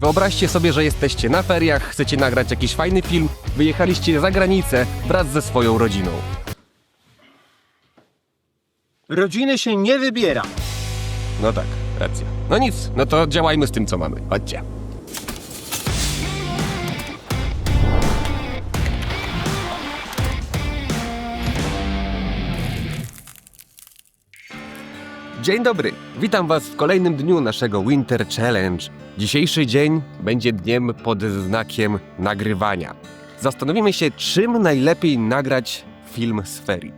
Wyobraźcie sobie, że jesteście na feriach, chcecie nagrać jakiś fajny film, wyjechaliście za granicę wraz ze swoją rodziną. Rodziny się nie wybiera. No tak, racja. No nic, no to działajmy z tym, co mamy. Chodźcie. Dzień dobry, witam Was w kolejnym dniu naszego Winter Challenge. Dzisiejszy dzień będzie dniem pod znakiem nagrywania. Zastanowimy się, czym najlepiej nagrać film z ferii.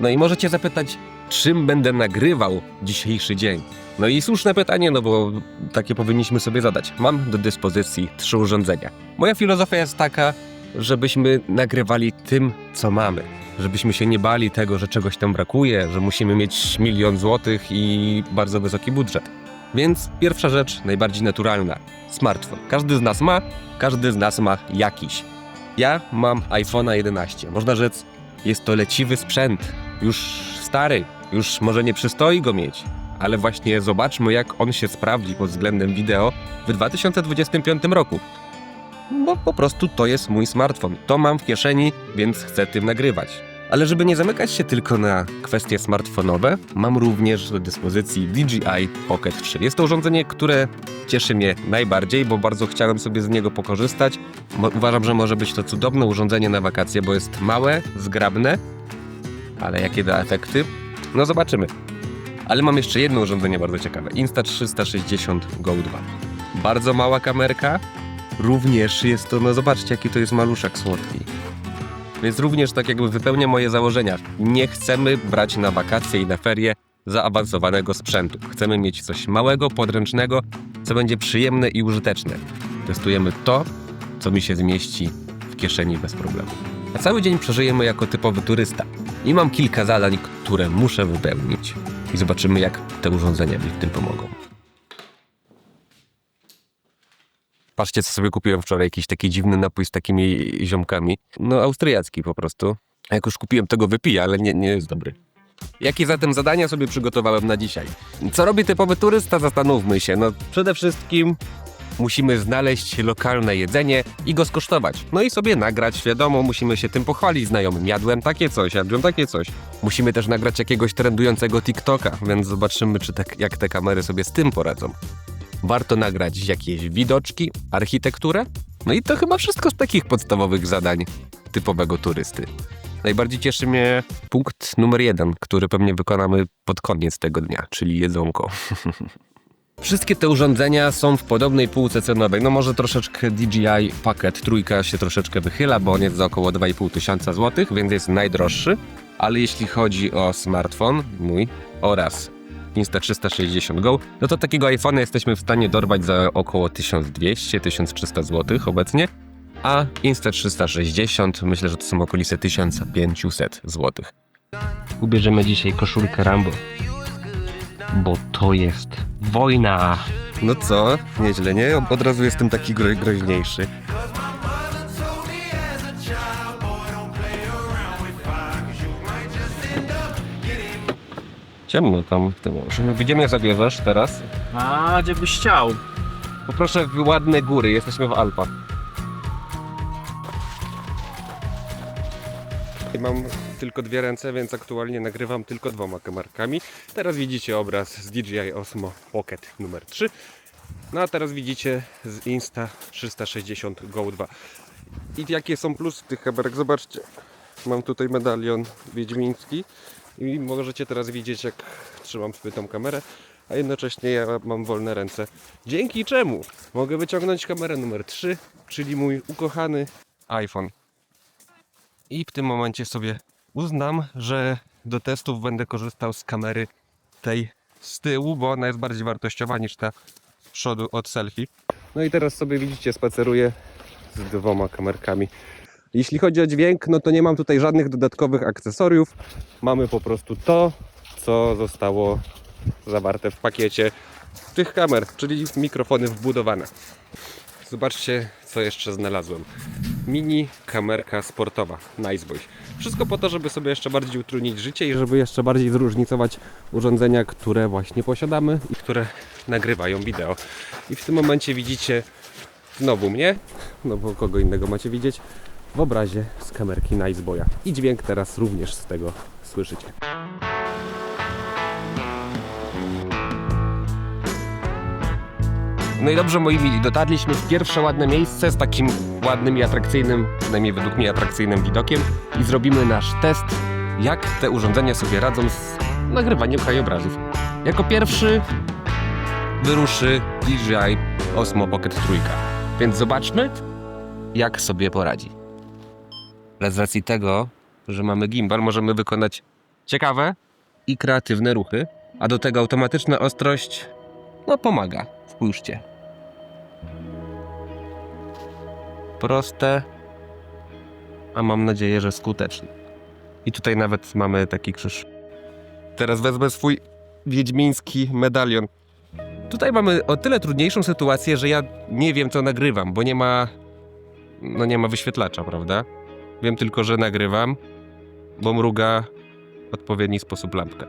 No i możecie zapytać, czym będę nagrywał dzisiejszy dzień? No i słuszne pytanie, no bo takie powinniśmy sobie zadać. Mam do dyspozycji trzy urządzenia. Moja filozofia jest taka, żebyśmy nagrywali tym, co mamy. Żebyśmy się nie bali tego, że czegoś tam brakuje, że musimy mieć milion złotych i bardzo wysoki budżet. Więc pierwsza rzecz, najbardziej naturalna. Smartfon. Każdy z nas ma, każdy z nas ma jakiś. Ja mam iPhone'a 11. Można rzec, jest to leciwy sprzęt. Już stary, już może nie przystoi go mieć. Ale właśnie zobaczmy, jak on się sprawdzi pod względem wideo w 2025 roku. Bo po prostu to jest mój smartfon. To mam w kieszeni, więc chcę tym nagrywać. Ale żeby nie zamykać się tylko na kwestie smartfonowe, mam również do dyspozycji DJI Pocket 3. Jest to urządzenie, które cieszy mnie najbardziej, bo bardzo chciałem sobie z niego pokorzystać. Uważam, że może być to cudowne urządzenie na wakacje, bo jest małe, zgrabne, ale jakie da efekty? No zobaczymy. Ale mam jeszcze jedno urządzenie bardzo ciekawe. Insta360 Go 2. Bardzo mała kamerka. Również jest to, no zobaczcie jaki to jest maluszek słodki. Więc również tak jakby wypełnia moje założenia. Nie chcemy brać na wakacje i na ferie zaawansowanego sprzętu. Chcemy mieć coś małego, podręcznego, co będzie przyjemne i użyteczne. Testujemy to, co mi się zmieści w kieszeni bez problemu. A cały dzień przeżyjemy jako typowy turysta. I mam kilka zadań, które muszę wypełnić. I zobaczymy, jak te urządzenia mi w tym pomogą. Patrzcie, co sobie kupiłem wczoraj. Jakiś taki dziwny napój z takimi ziomkami. No, austriacki po prostu. Jak już kupiłem, tego wypiję, ale nie, nie jest dobry. Jakie zatem zadania sobie przygotowałem na dzisiaj? Co robi typowy turysta? Zastanówmy się. No, przede wszystkim musimy znaleźć lokalne jedzenie i go skosztować. No i sobie nagrać, wiadomo, musimy się tym pochwalić znajomym. Jadłem takie coś, jadłem takie coś. Musimy też nagrać jakiegoś trendującego TikToka, więc zobaczymy, czy tak, jak te kamery sobie z tym poradzą. Warto nagrać jakieś widoczki, architekturę. No i to chyba wszystko z takich podstawowych zadań typowego turysty. Najbardziej cieszy mnie punkt numer jeden, który pewnie wykonamy pod koniec tego dnia, czyli jedzonko. Wszystkie te urządzenia są w podobnej półce cenowej. No może troszeczkę DJI Packet trójka się troszeczkę wychyla, bo on jest za około 2,5 tysiąca złotych, więc jest najdroższy. Ale jeśli chodzi o smartfon mój oraz Insta360 Go, no to takiego iPhone'a jesteśmy w stanie dorwać za około 1200-1300 zł obecnie, a Insta360 myślę, że to są okolice 1500 zł. Ubierzemy dzisiaj koszulkę Rambo. Bo to jest wojna. No co? Nieźle, nie? Od razu jestem taki gro groźniejszy. Ciemno tam w tym. Gdzie mnie zabierzesz teraz? A, gdzie byś chciał? Poproszę w ładne góry, jesteśmy w Alpach. Mam tylko dwie ręce, więc aktualnie nagrywam tylko dwoma kamerkami. Teraz widzicie obraz z DJI Osmo Pocket numer 3. No a teraz widzicie z Insta 360 Go 2. I jakie są plusy tych kamerek? Zobaczcie. Mam tutaj medalion wiedźmiński i możecie teraz widzieć jak trzymam sobie tą kamerę, a jednocześnie ja mam wolne ręce. Dzięki czemu mogę wyciągnąć kamerę numer 3, czyli mój ukochany iPhone. I w tym momencie sobie uznam, że do testów będę korzystał z kamery tej z tyłu, bo ona jest bardziej wartościowa niż ta z przodu od selfie. No i teraz sobie widzicie, spaceruję z dwoma kamerkami. Jeśli chodzi o dźwięk, no to nie mam tutaj żadnych dodatkowych akcesoriów. Mamy po prostu to, co zostało zawarte w pakiecie tych kamer, czyli mikrofony wbudowane. Zobaczcie, co jeszcze znalazłem. Mini kamerka sportowa Niceboy. Wszystko po to, żeby sobie jeszcze bardziej utrudnić życie i żeby jeszcze bardziej zróżnicować urządzenia, które właśnie posiadamy i które nagrywają wideo. I w tym momencie widzicie Znowu mnie, no bo kogo innego macie widzieć, w obrazie z kamerki Niceboya. I dźwięk teraz również z tego słyszycie. No i dobrze, moi mili, dotarliśmy w pierwsze ładne miejsce z takim ładnym i atrakcyjnym, przynajmniej według mnie atrakcyjnym widokiem i zrobimy nasz test, jak te urządzenia sobie radzą z nagrywaniem krajobrazów. Jako pierwszy wyruszy DJI Osmo Pocket Trójka, więc zobaczmy, jak sobie poradzi. Ale z racji tego, że mamy gimbal, możemy wykonać ciekawe i kreatywne ruchy, a do tego automatyczna ostrość no pomaga. Spójrzcie. Proste, a mam nadzieję, że skuteczne. I tutaj nawet mamy taki krzyż. Teraz wezmę swój wiedźmiński medalion. Tutaj mamy o tyle trudniejszą sytuację, że ja nie wiem co nagrywam, bo nie ma no nie ma wyświetlacza, prawda? Wiem tylko, że nagrywam, bo mruga w odpowiedni sposób lampka.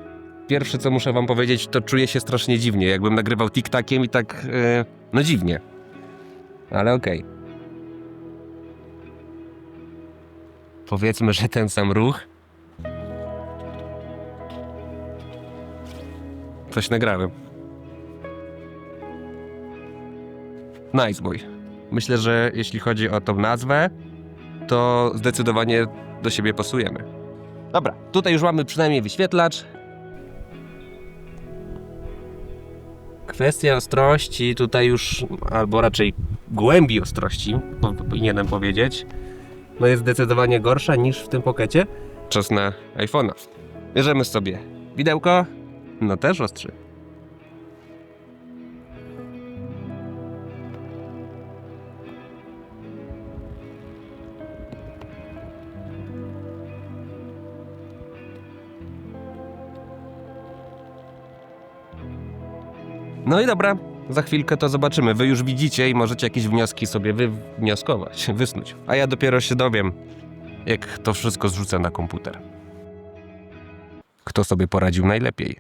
Pierwsze, co muszę wam powiedzieć, to czuję się strasznie dziwnie, jakbym nagrywał tik-takiem i tak, e, no dziwnie. Ale okej. Powiedzmy, że ten sam ruch. Coś nagrałem. Nice boy. Myślę, że jeśli chodzi o tą nazwę, to zdecydowanie do siebie pasujemy. Dobra, tutaj już mamy przynajmniej wyświetlacz. Kwestia ostrości tutaj już, albo raczej głębi ostrości, po- powinienem powiedzieć, no jest zdecydowanie gorsza niż w tym pokecie. Czas na iPhone'a. Bierzemy sobie widełko, no też ostrzy. No i dobra, za chwilkę to zobaczymy. Wy już widzicie i możecie jakieś wnioski sobie wywnioskować, wysnuć. A ja dopiero się dowiem, jak to wszystko zrzucę na komputer. Kto sobie poradził najlepiej?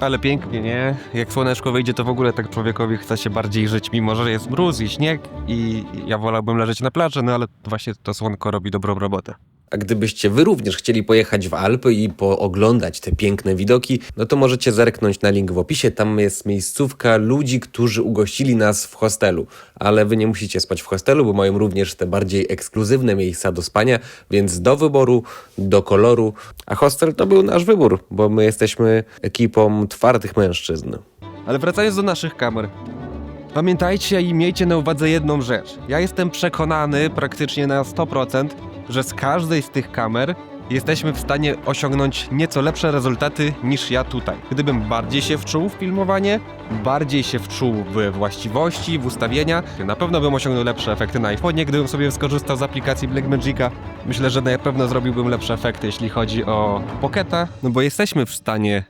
Ale pięknie, nie? Jak słoneczko wyjdzie, to w ogóle tak człowiekowi chce się bardziej żyć, mimo że jest mróz i śnieg i ja wolałbym leżeć na plaży, no ale właśnie to słonko robi dobrą robotę. A gdybyście wy również chcieli pojechać w Alpy i pooglądać te piękne widoki, no to możecie zerknąć na link w opisie. Tam jest miejscówka ludzi, którzy ugościli nas w hostelu. Ale wy nie musicie spać w hostelu, bo mają również te bardziej ekskluzywne miejsca do spania, więc do wyboru, do koloru. A hostel to był nasz wybór, bo my jesteśmy ekipą twardych mężczyzn. Ale wracając do naszych kamer. Pamiętajcie i miejcie na uwadze jedną rzecz. Ja jestem przekonany praktycznie na 100%, że z każdej z tych kamer jesteśmy w stanie osiągnąć nieco lepsze rezultaty niż ja tutaj. Gdybym bardziej się wczuł w filmowanie, bardziej się wczuł w właściwości, w ustawienia, na pewno bym osiągnął lepsze efekty na iPhone, gdybym sobie skorzystał z aplikacji Blackmagica. Myślę, że na pewno zrobiłbym lepsze efekty, jeśli chodzi o Pocketa, no bo jesteśmy w stanie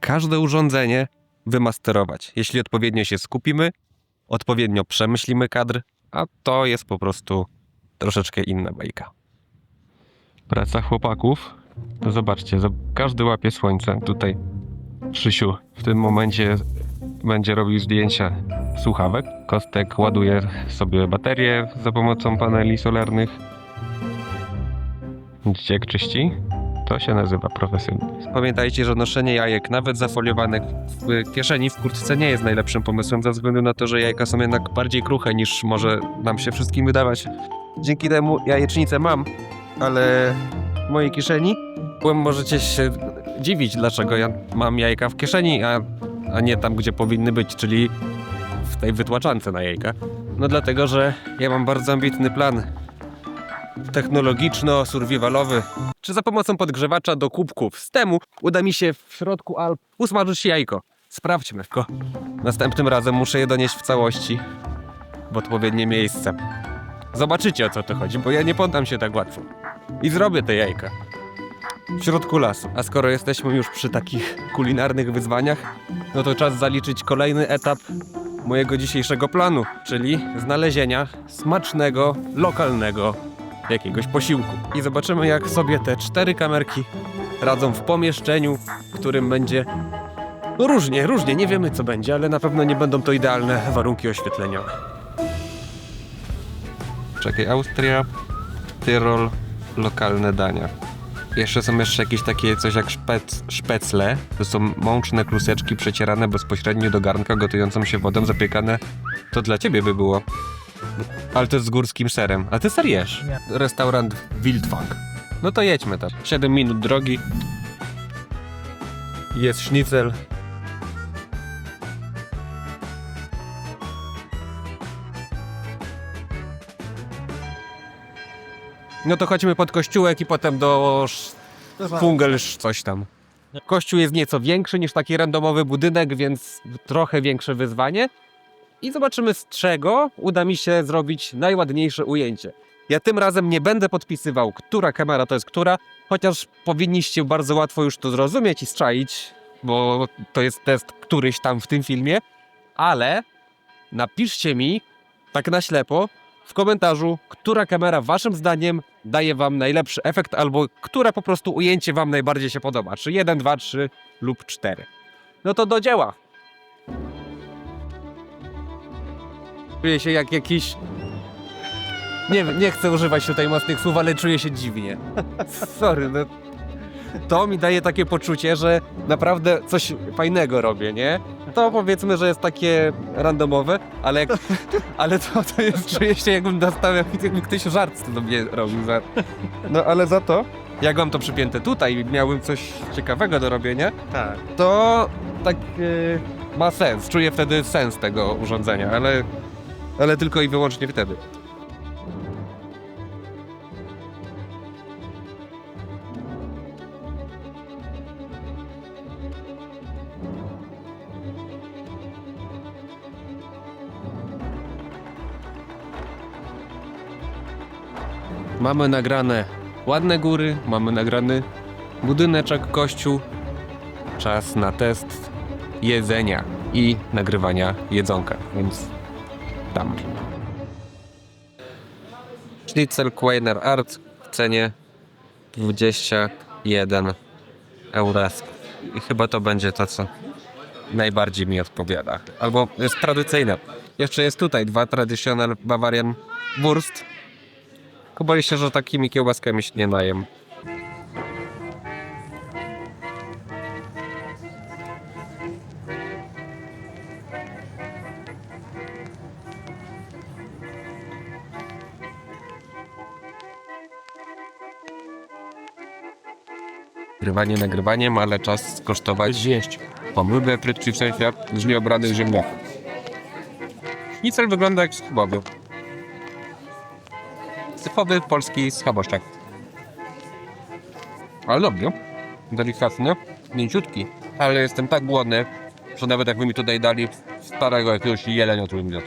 każde urządzenie wymasterować. Jeśli odpowiednio się skupimy, odpowiednio przemyślimy kadr, a to jest po prostu troszeczkę inna bajka. Praca chłopaków. To zobaczcie, zo- każdy łapie słońce. Tutaj Krzysiu w tym momencie będzie robił zdjęcia słuchawek. Kostek ładuje sobie baterie za pomocą paneli solarnych. Widzicie jak czyści? To się nazywa profesjonalizm. Pamiętajcie, że noszenie jajek, nawet zafoliowanych w kieszeni, w kurtce nie jest najlepszym pomysłem, ze względu na to, że jajka są jednak bardziej kruche niż może nam się wszystkim wydawać. Dzięki temu jajecznicę mam, ale w mojej kieszeni możecie się dziwić, dlaczego ja mam jajka w kieszeni, a, a nie tam, gdzie powinny być, czyli w tej wytłaczance na jajka. No dlatego, że ja mam bardzo ambitny plan technologiczno-survivalowy. Czy za pomocą podgrzewacza do kubków z temu uda mi się w środku Alp usmażyć jajko? Sprawdźmy go. Następnym razem muszę je donieść w całości w odpowiednie miejsce. Zobaczycie o co to chodzi, bo ja nie poddam się tak łatwo. I zrobię te jajka. W środku lasu. A skoro jesteśmy już przy takich kulinarnych wyzwaniach, no to czas zaliczyć kolejny etap mojego dzisiejszego planu, czyli znalezienia smacznego, lokalnego jakiegoś posiłku. I zobaczymy, jak sobie te cztery kamerki radzą w pomieszczeniu, w którym będzie No różnie, różnie, nie wiemy co będzie, ale na pewno nie będą to idealne warunki oświetlenia. Czekaj, Austria, Tyrol, lokalne dania. Jeszcze są jeszcze jakieś takie coś jak szpec, szpecle. To są mączne kluseczki przecierane bezpośrednio do garnka, gotującą się wodą, zapiekane. To dla ciebie by było. Ale to jest z górskim serem. A ty ser jesz? Restaurant Wildfang. No to jedźmy tam. 7 minut drogi. Jest sznicel. No to chodźmy pod kościółek i potem do sz- Fungelsz coś tam. Kościół jest nieco większy niż taki randomowy budynek, więc trochę większe wyzwanie. I zobaczymy z czego uda mi się zrobić najładniejsze ujęcie. Ja tym razem nie będę podpisywał, która kamera to jest która, chociaż powinniście bardzo łatwo już to zrozumieć i strzaić, bo to jest test któryś tam w tym filmie, ale napiszcie mi tak na ślepo w komentarzu, która kamera waszym zdaniem daje wam najlepszy efekt, albo które po prostu ujęcie wam najbardziej się podoba. Czy 1, 2, 3 lub 4. No to do dzieła. Czuję się jak jakiś... Nie, nie chcę używać tutaj mocnych słów, ale czuję się dziwnie. Sorry, no... To mi daje takie poczucie, że naprawdę coś fajnego robię, nie? To powiedzmy, że jest takie randomowe, ale jak, ale to, to jest, czuję się jakbym dostał, jakby ktoś żart do mnie robił. Za, no ale za to, jak mam to przypięte tutaj i miałbym coś ciekawego do robienia, Tak. to tak yy, ma sens. Czuję wtedy sens tego urządzenia, ale, ale tylko i wyłącznie wtedy. Mamy nagrane ładne góry, mamy nagrany budyneczek, kościół. Czas na test jedzenia i nagrywania jedzonka, więc tam. Schnitzel Quainer Art w cenie 21 euro. I chyba to będzie to, co najbardziej mi odpowiada. Albo jest tradycyjne. Jeszcze jest tutaj dwa Traditional Bavarian Wurst. Chyba się, że takimi kiełbaskami się nie najem. Nagrywanie nagrywaniem, ale czas skosztować zjeść. Pomyłę frytki w sensie z nieobranych ziemniaków. Sznicel wygląda jak schabowy. Typowy polski schaboszczak. Ale dobry. Delikatny, mięciutki. Ale jestem tak głodny, że nawet jakby mi tutaj dali starego jakiegoś jelenia, to bym zjadł.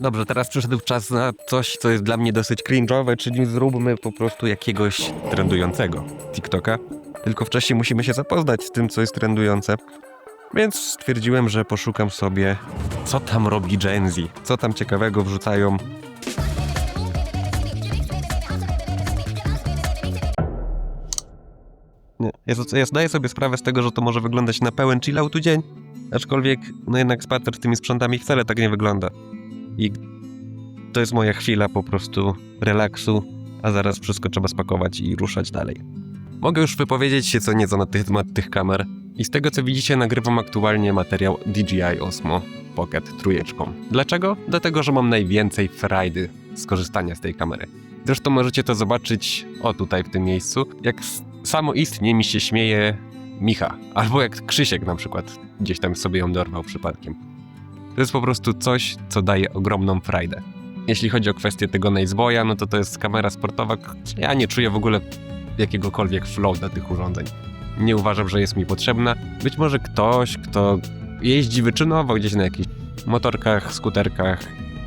Dobrze, teraz przyszedł czas na coś, co jest dla mnie dosyć cringe'owe, czyli zróbmy po prostu jakiegoś trendującego TikToka. Tylko wcześniej musimy się zapoznać z tym, co jest trendujące. Więc stwierdziłem, że poszukam sobie, co tam robi Gen Z, co tam ciekawego wrzucają. Nie, ja, ja zdaję sobie sprawę z tego, że to może wyglądać na pełen chilloutu dzień, aczkolwiek no jednak spacer tymi sprzętami wcale tak nie wygląda. I to jest moja chwila po prostu relaksu, a zaraz wszystko trzeba spakować i ruszać dalej. Mogę już wypowiedzieć się co nieco na temat tych kamer. I z tego co widzicie, nagrywam aktualnie materiał DJI Osmo Pocket trójeczką. Dlaczego? Dlatego, że mam najwięcej frajdy z korzystania z tej kamery. Zresztą możecie to zobaczyć, o tutaj w tym miejscu, jak samoistnie mi się śmieje Micha, albo jak Krzysiek na przykład gdzieś tam sobie ją dorwał przypadkiem. To jest po prostu coś, co daje ogromną frajdę. Jeśli chodzi o kwestię tego Nazeboya, no to to jest kamera sportowa. Ja nie czuję w ogóle jakiegokolwiek flow do tych urządzeń. Nie uważam, że jest mi potrzebna. Być może ktoś, kto jeździ wyczynowo gdzieś na jakichś motorkach, skuterkach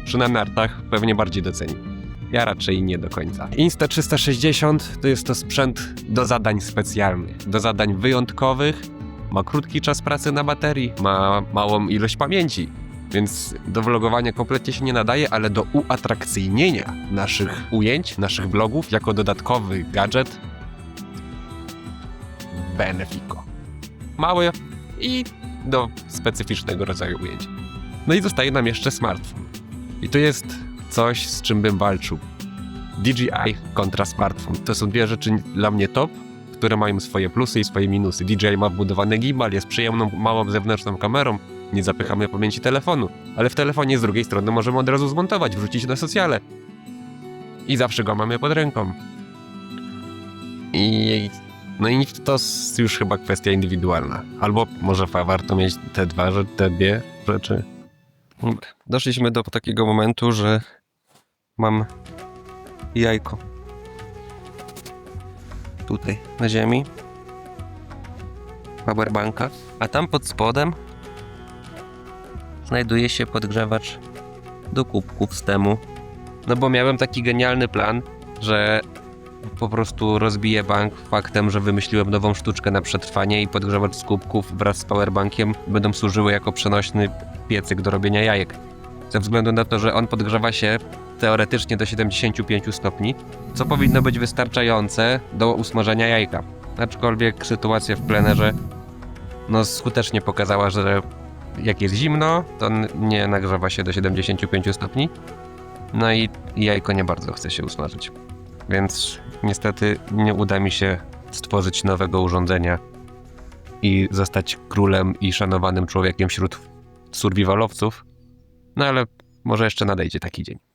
czy na nartach, pewnie bardziej doceni. Ja raczej nie do końca. Insta360 to jest to sprzęt do zadań specjalnych, do zadań wyjątkowych. Ma krótki czas pracy na baterii, ma małą ilość pamięci. więc do vlogowania kompletnie się nie nadaje, ale do uatrakcyjnienia naszych ujęć, naszych vlogów jako dodatkowy gadżet Benefico. Mały i do specyficznego rodzaju ujęć. No i zostaje nam jeszcze smartfon. I to jest coś, z czym bym walczył. DJI kontra smartfon. To są dwie rzeczy dla mnie top, które mają swoje plusy i swoje minusy. DJI ma wbudowany gimbal, jest przyjemną, małą zewnętrzną kamerą, nie zapychamy pamięci telefonu, ale w telefonie z drugiej strony możemy od razu zmontować, wrzucić na socjale. I zawsze go mamy pod ręką. I no i to s- już chyba kwestia indywidualna. Albo może warto mieć te dwa, że- te dwie rzeczy. Doszliśmy do takiego momentu, że mam jajko. Tutaj, na ziemi. Powerbanka. A tam pod spodem znajduje się podgrzewacz do kubków z temu. No bo miałem taki genialny plan, że po prostu rozbiję bank faktem, że wymyśliłem nową sztuczkę na przetrwanie i podgrzewacz z kubków wraz z powerbankiem będą służyły jako przenośny piecyk do robienia jajek. Ze względu na to, że on podgrzewa się teoretycznie do 75 stopni, co powinno być wystarczające do usmażenia jajka. Aczkolwiek sytuacja w plenerze no, skutecznie pokazała, że jak jest zimno, to nie nagrzewa się do 75 stopni. No i jajko nie bardzo chce się usmażyć. Więc niestety nie uda mi się stworzyć nowego urządzenia i zostać królem i szanowanym człowiekiem wśród survivalowców. No ale może jeszcze nadejdzie taki dzień.